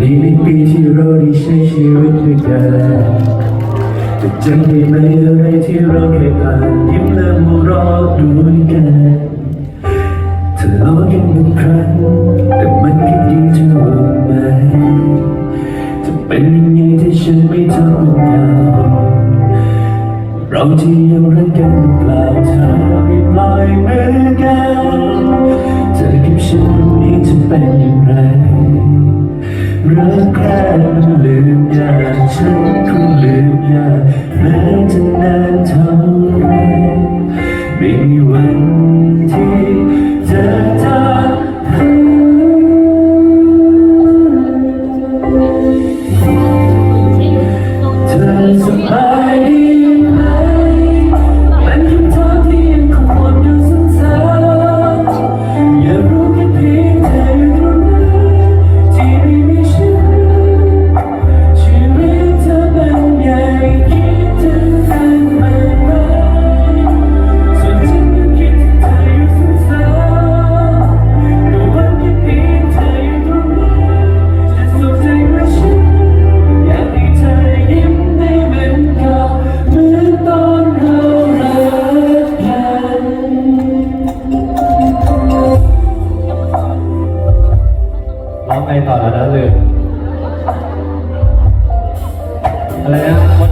นี่เป็นปีที่เราได้ใช้ชีวิตด้วยกันแต่จำได้ไหมอะไรที่เราเคยผ่านยิ้มและมองรอะด้วยกันทะเลาะกันบางครั้งแต่มันก็ดีเท่าไหมจะเป็นยังไงถ้าฉันไม่ทำมันยาเราที่ยังรักกันเปล่าเธอไม่ปล่อยมือกันเธอกับฉันวันนี้จะเป็นอย่างไร รักแค่มันลืมยากฉันก็ลืมยากแม้จะนานเท่าไรไม่มีวัน อะไรนะ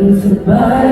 goodbye.